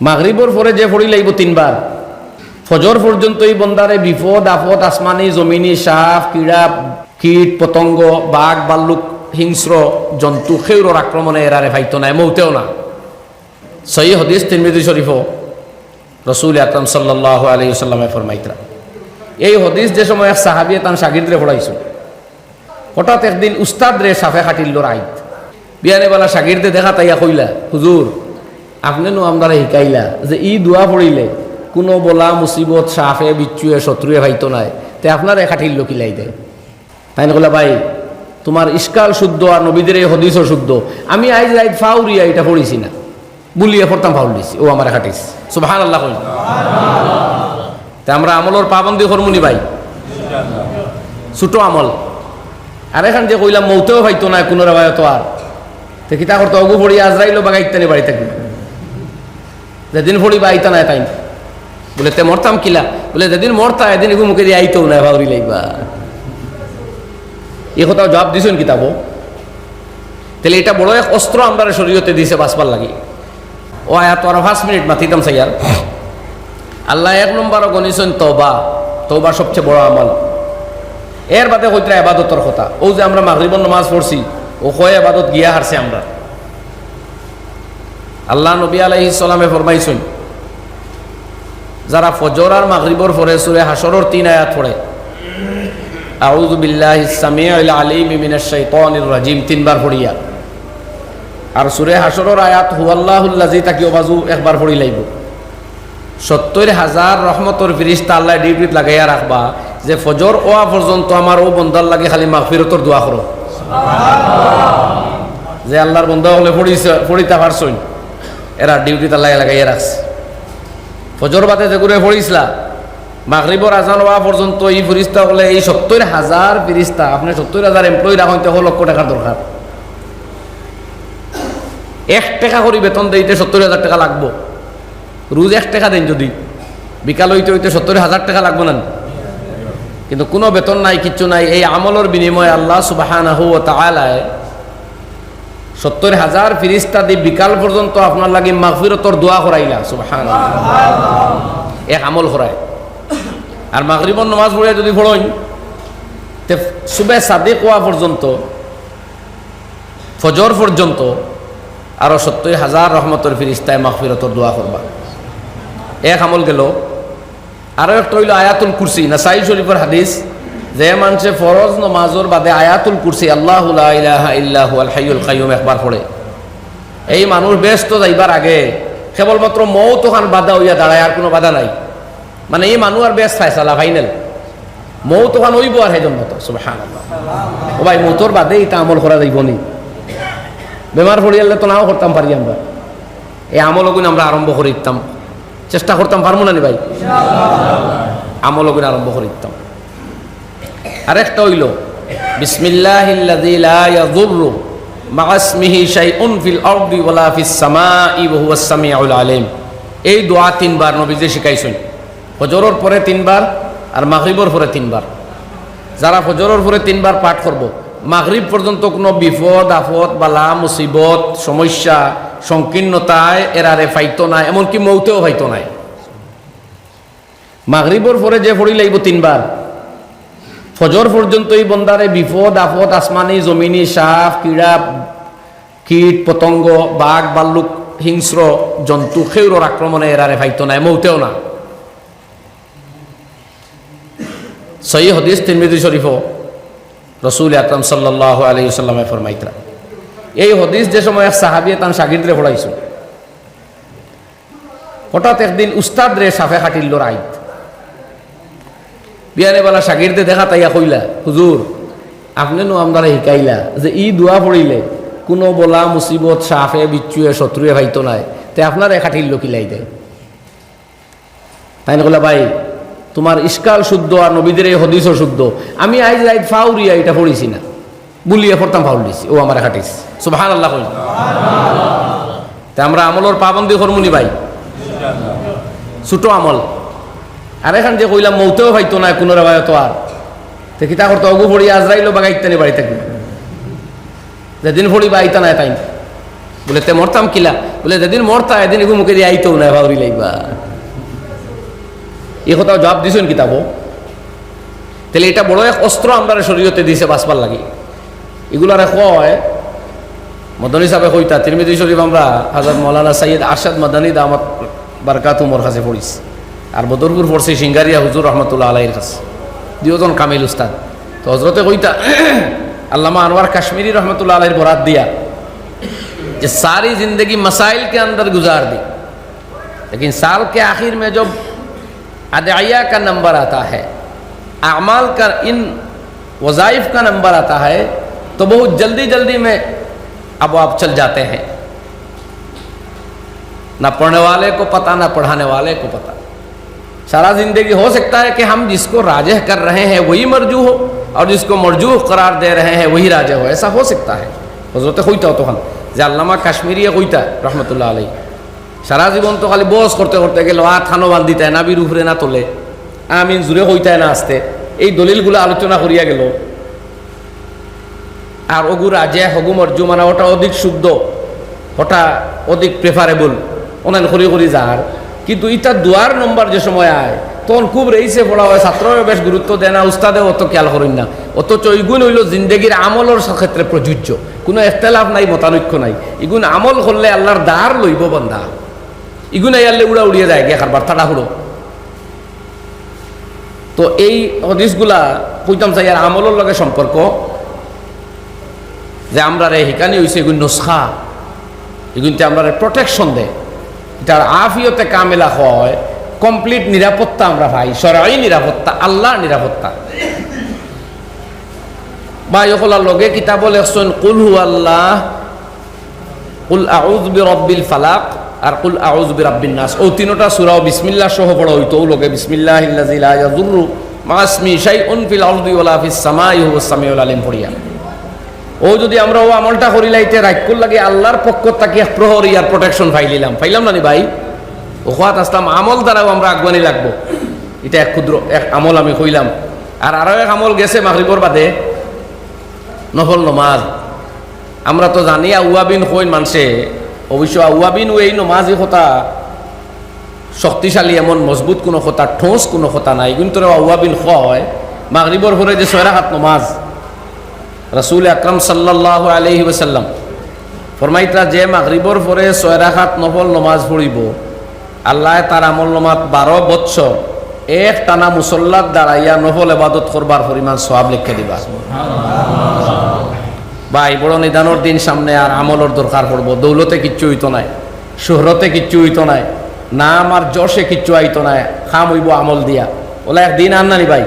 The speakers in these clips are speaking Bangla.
মাগরিবর পরে যে ফড়ি লাগব তিনবার ফজর পর্যন্ত এই বন্দারে বিপদ, আপদ, আসমানি, জমিনি, সাপ কীড়া কীট পতঙ্গ বাঘ, বাল্লুক হিংস্র জন্তু খেউরর আক্রমণে এরারে ফাইতো নাই, মৌতেও না। সহি হদিস তিরমিদি শরীফ রসুল আকরম সাল্লাহ আলী সাল্লামে ফরমাইতরা এই হদিস যে সময় এক সাহাবিয়ে তান সাগিদরে পড়াইছিল হঠাৎ একদিন উস্তাদ রে সাফে খাটিল রাইত বিয়ানেবেলা সাগিরদে দেখা তাইয়া কইলা হুজুর আপনি নো আমরা শিকাইলা যে ই দোয়া পড়িলে কোনো বলা মুসিবত, সাফে, বিচ্ছুয়ে, শত্রুয়ে ভাইতো নাই। তে আপনার খাটিল কিলাই দেয়। তাই না ভাই, তোমার ইস্কাল শুদ্ধ আর নবীদের এই হদিসও শুদ্ধ। আমি আইজ রাইত ফাউরিয়া এটা পড়িছি না। বুলিয়ে পড়তাম ফাউল দিছি। ও আমার খাটিস সুবহান আল্লাহ কইল। তা আমরা আমলর পাবন্দি হরমুনি ভাই। ছোট আমল। আর এখান যে কইলাম, মৌতেও ভাইতো না কোনো রেবায়ত আর। তো কিতা করতো? অগু ফড়ি আজরাইলো বাগাইতে বাড়ি থাকবে যেদিন ফড়ি বা আইতা নাই তাই বলে, তে মরতাম কিলা? বলে, যেদিন মরতা এদিন এগু মুখে দিয়ে আইতেও না ভাবরি লাইবা। এ কথাও জবাব দিছেন কিতাব তাহলে এটা বড় এক অস্ত্র আমরা শরীয়তে দিছে বাঁচবার লাগি। ও আয়াত আর পাঁচ মিনিট মাতিতাম সাইয়ার আল্লাহ এক নম্বর গণিছেন তবা তবা সবচেয়ে বড় আমল। এর বাদে হইতে আবাদতর কথা। ও যে আমরা মাগরিবন নামাজ পড়ছি, ও কয় আবাদত গিয়া হারছে আমরা। আল্লাহ নবী আলাইহিস সালামে ফরমাইছেন যারা ফজর আর মাগরিবর পরে সুরে হাসরর তিন আয়াত পড়ে আউযু বিল্লাহি সামিউল আলিম মিনাশ শাইতানির রাজিম তিনবার পড়িয়া আর সুরে হাসরর আয়াত হুয়াল্লাহুল্লাজি তাকিও বাজু একবার পড়ি লাইব। সত্তর হাজার রহমতর ফিরিস্তা আল্লাহ ডিউটিত লাগাইয়া রাখবা যে ফজর ওয়া পর্যন্ত আমার ও বন্দার লাগে খালি মাগফিরতর দোয়া করো। যে আল্লাহর বন্ধা হলে পড়িছে পড়িতে পারছই। এরা ডিউটিত আল্লাহ লাগাইয়া রাখছে ফজর বাদে যেগুলো পড়িছিলা মাগরিবর আজান হওয়া পর্যন্ত এই ফিরিস্তা হলে এই সত্তর হাজার ফিরিস্তা, আপনি সত্তর হাজার এমপ্লয়ি রাখেন তো লক্ষ টাকার দরকার। এক টাকা করে বেতন দিতে সত্তর হাজার টাকা লাগবো। রোজ এক টাকা দেন যদি। বিকাল হইতে হইতে সত্তর হাজার টাকা লাগবো না। কিন্তু কোনো বেতন নাই, কিচ্ছু নাই। এই আমলের বিনিময়ে আল্লাহ সুবাহানাহু ও তাআলায় সত্তর হাজার ফিরিস্তা দি বিকাল পর্যন্ত আপনার লাগে মাগফিরতর দোয়া করাইলা সুবাহান এক আমল করায়। আর মাগরিবর নমাজ পড়ে যদি পড়ইন তে সুবে সাদে কোয়া পর্যন্ত ফজর পর্যন্ত আরও সত্তর হাজার রহমতর ফিরিস্তায় মাগফিরতর দোয়া করবা। এক আমল গেল। আরও একটা হইল আয়াতুল কুরসি নাসাই শরীফের হাদিস। যে মানুষে ফরজ নমাজর বাদে আয়াতুল কুরসি আল্লাহ ইলাহা ইল্লাহু আল হাইয়ুল কাইয়ুম একবার পড়ে। এই মানুষ ব্যস্ত যাইবার আগে কেবলমাত্র মৌ তোখান বাধা হইয়া দাঁড়ায় আর কোনো বাধা নাই। মানে এই মানুষ আর ব্যস্ত ফাইসালা ফাইনাল। মৌ তোখান হইব আর সেই জন্য তো সুবহান ও ভাই মৌতর বাদে এটা আমল করা যাইব নি। বেমার পড়িয়ালে তো নাও করতাম পারি আমরা। এই আমলগুন আমরা আরম্ভ করে চেষ্টা করতাম পারব না নি ভাই? আমলগুন আরম্ভ করে আরেকটা হইল আলিম। এই দোয়া তিনবার নবীজি শিখাইছেন, ফজরের পরে তিনবার আর মাগরিবর পরে তিনবার। যারা ফজরের পরে তিনবার পাঠ করব, মাগরিব পর্যন্ত কোনো বিপদ আফত বালা মুসিবত, সমস্যা, সংকীর্ণতায় এরারে ফাইতো নাই এমনকি মৌতেও ফাইতো নাই। মাগরিবর পরে যে পড়ি লাগব তিনবার ফজর পর্যন্ত এই বন্দারে বিপদ, আপদ, আসমানি, জমিনি, সাপ কীড়া কীট, পতঙ্গ, বাঘ, বাল্লুক, হিংস্র, জন্তু খেউরর আক্রমণে এরারে ফাইতো নাই, মৌতেও না। সহি হদিস তিরমিদি শরীফ রসুল আকরম সাল্লাহ আলী ফরমাইতরা এই হদিস যে সময় এক সাহাবিয়ে তান সাগিদরে পড়াইছিল হঠাৎ একদিন উস্তাদ রে সাফে খাটিল রাইত বিয়ানেবেলা সাগিরদে দেখা তাইয়া কইলা, হুজুর, আপনি নো আমরা শিকাইলা যে ই দোয়া পড়িলে, কোনো বলা মুসিবত, সাফে, বিচ্ছুয়ে, শত্রুয়ে ভাইতো নাই, তে আপনার খাটিল কিলাই দেয়। তাই না ভাই, তোমার ইস্কাল শুদ্ধ আর নবীদের এই হদিসও শুদ্ধ। আমি আইজ রাইত ফাউরিয়া এটা পড়িছি না। বুলিয়ে পড়তাম ফাউল দিছি। ও আমার খাটিস সুবহান আল্লাহ কইল। তা আমরা আমলর পাবন্দি হরমুনি ভাই। ছোট আমল। আর এখান যে কইলাম, মৌতেও ভাইতো না, কোনো রেবায়ত আর। তো কিতা করতো? অগু ফড়ি আজরাইলো বাগাইতে নে বাড়ি থাকবে। যেদিন ফড়ি বা আইতা নাই তাই বলে, তে মরতাম কিলা? বলে, যেদিন মরতা, এদিন এগুলো মুখে দিয়ে আইতেও না ভাবি লাইবা। এই কথাও জবাব দিছেন কিতাব তাহলে এটা বড় এক অস্ত্র আমরা শরীরতে দিছে বাঁচবার লাগে। এগুলারে কয়, মদনী সাহেব কইতা তিরমিদি শরীফ আমরা হাজার মৌলানা সাইয়দ আরশাদ মাদানী দামাত বারকাত উমর কাছে পড়িস। আর বদরপুর পড়ছে সিঙ্গারিয়া হুজুর রহমতুল্লাহ আলাইয়ের কাছে দুজন কামিল উস্তাদ তো হজরতে কইতা আল্লামা আনোয়ার কাশ্মীরি রহমতুল্লাহ আলাইয়ের বরাত দিয়া कि सारी जिंदगी मसाइल के अंदर गुजार दी लेकिन साल के आखिर में जब अदया का नंबर आता है अमाल का इन वज़ाइफ का नंबर आता है तो बहुत जल्दी जल्दी में अब आप चल जाते हैं ना पढ़ने वाले को पता ना पढ़ाने वाले को पता सारा ज़िंदगी हो सकता है कि हम जिसको राजह कर रहे हैं वही मरजू हो और जिसको मरजू करार दे रहे हैं वही राजा हो ऐसा हो सकता है হজরতে কইতাও তখন যে আল্লামা কাশ্মীরিয়া কইতা রহমতুল্লাহ আলাই সারা জীবন তো খালি বস করতে করতে গেল আ থানো বান্ধিতায় না বীর উপরে না তোলে আমিন জুড়ে হইতায় না আসতে এই দলিলগুলো আলোচনা করিয়া গেল আর অগু রাজে হগু মর্জু মানে ওটা অধিক শুদ্ধ ওটা অধিক প্রেফারেবল অনেক করি করি যার কিন্তু ইটা দুয়ার নম্বর যে সময় আয়, তখন খুব রেইসে পড়া হয়, ছাত্ররা বেশ গুরুত্ব দেয় না, উস্তাদে অত খেয়াল করেন না। অথচ ইগুণ হইল জিন্দগির আমলের ক্ষেত্রে প্রযোজ্য। কোনো একতলাফ নাই, মতানৈক্য নাই। ইগুণ আমল করলে আল্লাহর দ্বার লইব বন্ধা ইগুণ আইয়ালে উড়া উড়িয়ে যায় গে খারবার তাড়া হুড়ো। তো এই হদিসগুলা কইতাম চাই আর আমলের লগে সম্পর্ক। যে আমরা রে হিকানি হয়েছে এগুলো নুসখা। এগুলিতে আমরা প্রোটেকশন দেয়। এটার আফিয়তে কামেলা হয় কমপ্লিট নিরাপত্তা আমরা পাই। সরাই নিরাপত্তা, আল্লাহর নিরাপত্তা। বা ইহলার লগে কিতাব লেখছেন কুল হু আল্লাহ কুল আউজ বি ফালাক আর কুল আউজ বি নাস। ও তিনোটা সূরাও বিসমিল্লাহ সহ পড়া হইতো। ও লগে বিসমিল্লাহিল্লাযী লা ইয়াযুররু মা ইসমি শাইউন ফিল আরদি ওয়ালা ফিস সামাই হুয়াস সামিউল আলিম পড়িয়া। ও যদি আমরা ও আমলটা করি লাইতে রাক্ষুর লাগে, আল্লাহর পক্ষ তাকে প্রহর ইয়ার প্রোটেকশন ফাইলিলাম। ফাইলাম না ভাই? ও খাত আসলাম, আমল দ্বারাও আমরা আগুয়ানি লাগবো। এটা এক ক্ষুদ্র এক আমল আমি কইলাম আর আরও এক আমল গেছে মাগরিবর বাদে, নফল নমাজ। আমরা তো জানি আউয়াবিন কইন মানছে। অবশ্য আউয়াবিন এই নমাজই কথা শক্তিশালী, এমন মজবুত কোনো কথা ঠোঁস কোনো কথা নাই। কিন্তু আউয়াবিন হয়। মাগরিবর পরে যে ছয় রাখাত নমাজ। রসুল আকরম সাল্লাহ আলহি ওসাল্লাম ফরমাইতরা, যে মাগরিবর পরে ছয় রাখাত নফল নমাজ পড়িব, আল্লাহ তার আমল নমাত বারো বৎসর এক টানা মুসল্লাত দাঁড়াইয়া নফল এবাদত করবার পরিমাণ সব লিখে দিবা। এই বড় নিদানোর দিন সামনে আর আমলের দরকার পড়ব। দৌলতে কিচ্ছু হইতো নাই, শহরতে কিচ্ছু হইতো নাই না আমার যশে কিচ্ছু আইতো নাই, খাম হইব আমল দিয়া। ওলা একদিন আন নানি ভাই,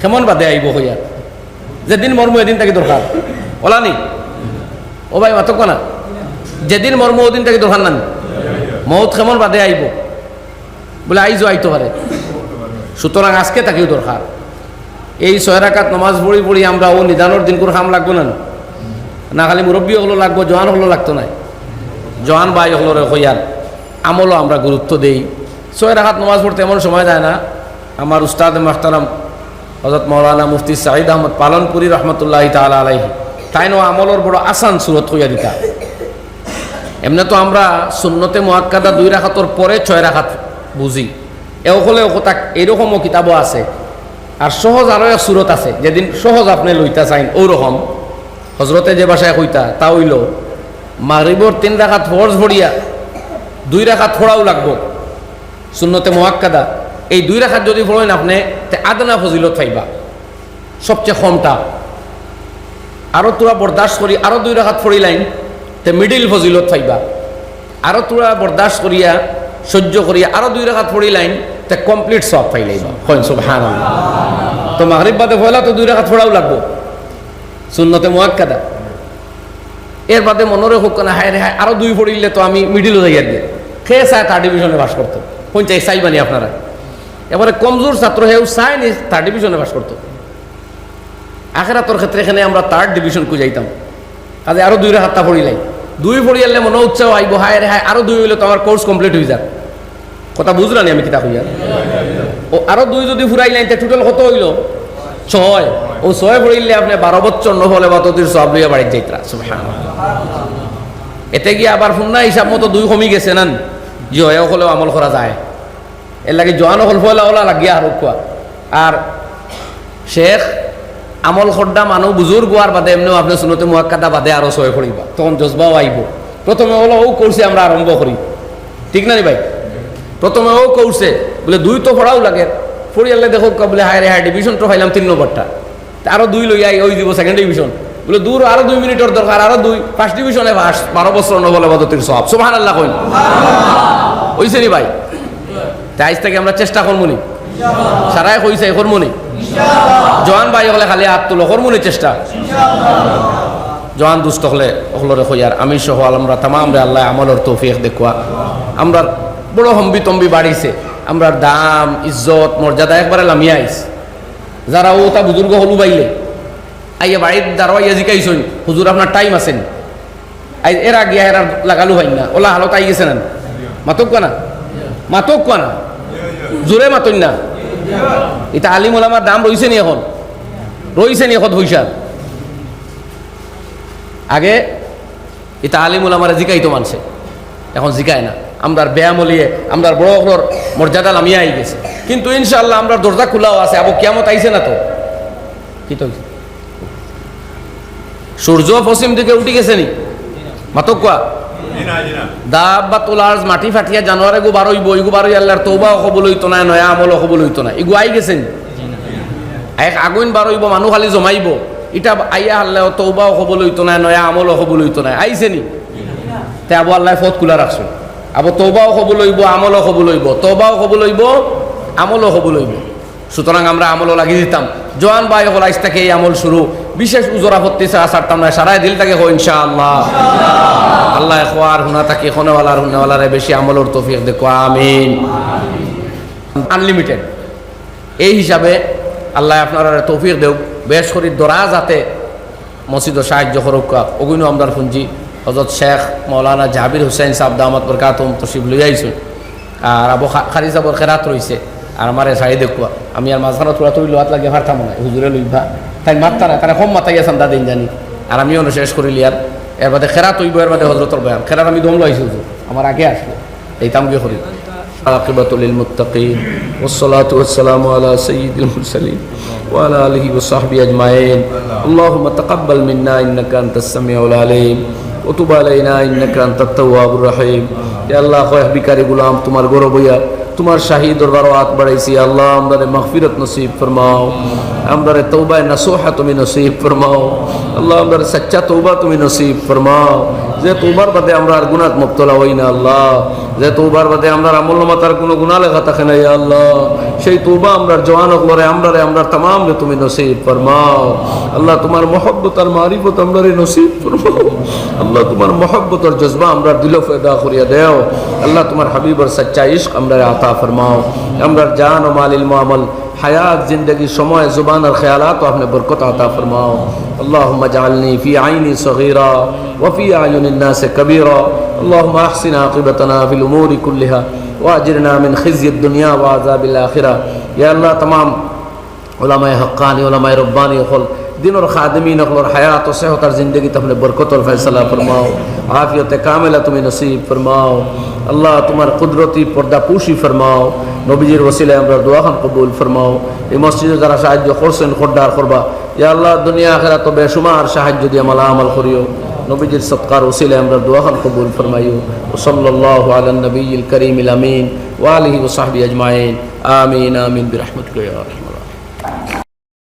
কেমন বাদে আইব হইয়া? যেদিন মর্ম এদিন তাকে দরকার। ওলা নি ও ভাই, মাতক না যেদিন মর্ম ওদিন তাকে দরকার নানি মৌত কেমন বাদে আইব। বলে আইজো আইতো পারে। সুতরাং আজকে তাকেও দরকার। এই ছয় রাকাত নমাজ পড়ি পড়ি আমরা ও নিদানোর দিন করে খাম লাগবো না। না খালি মুরব্বী হলো লাগবো, জোয়ান হলো লাগতো নাই। জোয়ান বাই হলো রে হইয়ার আমলও আমরা গুরুত্ব দেই। ছয় রাখাত নমাজ পড়তে এমন সময় যায় না। আমার উস্তাদ মাহতারাম হজরত মৌলানা মুফতি সাঈদ আহমদ পালনপুরি রহমতুল্লাহ তালা আলাইহি। তাই নো আমলর বড় আসান সুরত হইয়া দিতা। এমনি তো আমরা সুন্নতে মোয়াক্কাদা দুই রাখাতর পরে ছয় রাখাত বুঝি। এও হলে কথা এরকমও কিতাবও আছে। আর সহজ আরও এক সুরত আছে, যেদিন সহজ আপনি লইতা চাইন ওরকম হজরতে যে বাসায় কইতা তা হইল, মাগরিবর তিন রাখাত ফরজ ভরিয়া দুই রাখাত ফোড়াও লাগবো। সুন্নতে মোয়াক্কাদা এই দুই রাখাত যদি ফোড়েন আপনি আদনা ফজিলত পাইবা। সবচেয়ে কমটা। আরও তোরা বরদাস্ত করি আরও দুই রাখাত ফড়িলাইন তে মিডিল ফজিলত পাইবা। আরও তোরা বরদাস্ত করিয়া, সহ্য করিয়া আরও দুই রাখাত ফড়িলাইন তে কমপ্লিট সব পাইলাইবা কইন সুবহান তো মাগরিব বাদে ফয়লা তো দুই রাখাত ফোড়াও লাগবো। সুন্নতে মোয়াক্কাদা। এর বাদে মনরে হোক না, হায় রে হায় আরও দুই পড়িলে তো আমি মিডিলও যাইয়া দিয়ে খেয়ে চায় থার্ড ডিভিশনে বাস করতো? কোন চাই চাইবানি আপনারা? এবারে কমজোর ছাত্র হেউ চায়নি থার্ড ডিভিশনে বাস করতো। আখেরাতর ক্ষেত্রে এখানে আমরা থার্ড ডিভিশন কু যাইতাম। কাজে আরও দুই হাতটা পড়িলাই দুই পড়িয়ালে মনে উৎসাহ আইব, হায় রে হায় আরও দুই হইলে তো আমার কোর্স কমপ্লিট হয়ে যাক। কথা বুঝলানি আমি কিতা হইয়া ও আরও দুই যদি ফুরাই নাই টোটাল কত হইল? ছয়। ও, ছয় পড়িলে আপনি বারো বছর নহলে বা ততির সব লইয়া বাড়িতে যাইতরা। এতে গিয়ে আবার ফুন্না হিসাব মতো দুই কমি গেছে নান। যে হয় হলেও আমল করা যায়। এর লাগে জোয়ান হল ফলা ওলা লাগিয়া আর কোয়া আর শেখ আমল খড্ডা মানুহ বুজুর্গ আর বাদে এমনিও আপনি শুনতে মুয়াক্কাদা বাদে আরও সয়ে পড়িবা তখন জজবাও আইব প্রথমে হলো ও করছে আমরা আরম্ভ করি। ঠিক না নি ভাই? প্রথমে ও করছে বলে দুই তো পড়াও লাগে। পড়িয়ালে দেখো বলে হায় রে হায় ডিভিশন তো পাইলাম তিন নম্বরটা। তা আরও দুই লইয়া ওই দিব সেকেন্ড ডিভিশন বলে দূর আরও দুই মিনিটের দরকার আরও দুই। ফার্স্ট ডিভিশনে বারো বছর নবলে বদতির সব। সুবহান আল্লাহ কইন নি ভাই? তাই আজ থেকে আমরা চেষ্টা করব নি। সারাই কইছে, করব নি। ভাই হলে খালি হাত তুলো, করব নি চেষ্টা। জওয়ান দুষ্ট হলে ওগুলোরে কইয়ার আমি সহ আমরা তামাম রে আল্লাহ আমলের তৌফিক দেখুয়া আমরা বড় হম্বি তম্বি বাড়িছে। আমরা দাম, ইজ্জত, মর্যাদা একবারে লামিয়া আইস। যারা ও তা বুজুর্গ হলু বাইলে, আইয়া বাড়ির দাঁড়াইয়া জিকাইছই হুজুর আপনার টাইম আছেন আই, এর গিয়া এরা লাগালু হয় না। ওলা হালত আই গেছে না মাতক না? মাতক না? জোরে মাতন না। এটা আলিম ওলামার দাম রইছে নি এখন। রইছে নি এখন পয়সা আগে এটা আলিম ওলামার জিকাইতো মানছে। এখন জিকায় না। আমরার ব্যায়াম হলিয়ে আমরার বড় বড় মর্যাদা নামিয়ে আই গেছে। কিন্তু ইনশাল্লাহ আমরা দরজা খোলাও আছে। আবু কেমত আইছে না তো। কি তো? সূর্য পশ্চিম দিকে উঠি গেছে নি? মাতক কোয়া? দাব্বা তোলার মাটি ফাটিয়া জানুয়ারে গো বারো ইব ইগু বারো আল্লাহর তৌবা হবল হইতো না, নয়া আমল হবল হইতো না। ইগু আই গেছেন? এক আগুন বারো ইব মানুহ খালি জমাইব। ইটা আইয়া আল্লাহ তৌবা হবল হইতো না, নয়া আমল হবল হইতো না। আইছে নি তে আবু আল্লাহ ফত কুলা রাখছো। আবু তৌবাও হবল হইব আমলও হবল হইব তৌবাও হবল হইব আমলও হবল হইব। সুতরাং আমরা আমলও লাগিয়ে দিতাম। জোয়ান ভাই হল আইস থেকে এই আমল শুরু। বিশেষ উজরা হতে আসারতাম না, সারাই দিল তাকে হো, ইনশাআল্লাহ। আল্লাহ খোয়ার হুনা তাকে খনেওয়ালার হুনেওয়ালারে বেশি আমলর তৌফিক দেখো আমিন। আনলিমিটেড এই হিসাবে আল্লাহ আপনারা তৌফিক দেও বেশ করি দরা যাতে মসজিদ সাহায্য করুক অগুনো আমদার পুঞ্জি হজরত শেখ মৌলানা জাবির হুসেন সাহেব দামত বরকাতুম তসিব লই আইসুন আর আবু খারি সাবর খেরাত রয়েছে আর আমার সাই দেখুয়া আমি আর মাঝখানে তোরা তুই লোহাত লাগে ভারতাম না হুজুরে লইবা তাই মাত্তা না তারা কম মাতাই আসান দাদিন জানি আর আমিও শেষ করিলি আর এর বাদে খেরাত হইব এর বাদে হজরতর বয়ান খেরাত আমি দম লাইছি হুজুর আমার আগে আসলো এই তাম গিয়ে করি عاقبة للمتقين والصلاة والسلام على سيد المرسلين وعلى آله وصحبه أجمعين اللهم تقبل منا إنك أنت السميع العليم وتب علينا إنك أنت التواب الرحيم يا الله خواه বিকারি গুলাম তোমার গৌরব হইয়া তোমার শাহী দরবার হাত বাড়াইছি, আল্লাহ আমাদের মাহফিরত নসিব ফরমাও আমাদের তৌবায় নসোহা তুমি নসিব ফরমাও, আল্লাহ আমাদের সচ্চা তৌবা তুমি নসিব ফরমাও। যে তৌবার বাদে আমরা আর গুনাত মুক্তলা হই না আল্লাহ যে তৌবার বাদে আমরা আমল মাতার কোনো গুণা লেখা থাকে না ইয়া আল্লাহ সেই তৌবা আমরা জওয়ান করে আমরা রে আমরা তামাম রে তুমি নসিব ফরমাও আল্লাহ তোমার মহব্বত আর মারিফত আমরা রে নসিব ফরমাও আল্লাহ তোমার মহব্বত আর জজবা আমরা দিল ফেদা করিয়া দেও আল্লাহ তোমার হাবিবর সচ্চা ইশক আমরা রে আতা ফরমাও আমরা জান ও মাল ইলম আমল حیات زندگی شمع زبان اور خیالات و اپنے برکت عطا فرماؤ اللهم اجعلني في عيني صغيرا وفي اعين الناس كبيرا. اللهم أحسن عاقبتنا في الأمور كلها وأجرنا من خزي الدنيا وعذاب الآخرة. يا الله تمام. علماء حقاني علماء رباني خل. دين اور خادمین اخل اور حیات و صحت اور زندگی تم نے برکت اور فیصلہ فرماؤ. عافیت کاملہ تمہیں نصیب فرماؤ. اللہ تمہار قدرتی پردہ پوشی فرماؤ. নবীজির ওসিলায় আমরা দোয়াখান কবুল ফরমাও এই মসজিদে যারা সাহায্য করছেন খোড্ডার করবা ইয়া আল্লাহ দুনিয়া আখেরা তো বেসুমার সাহায্য দিয়ে মালা আমল করিও নবীজির সৎকার ওসিলায় আমরা দোয়াখান কবুল ফরমাইও ও সাল্লাল্লাহু আলা নবীল করিম আমিন ওয়া আলিহি ওয়া সাহবি আজমাইন আমিন আমিন বিরহমাতিকা ইয়া আরহামার রাহিমিন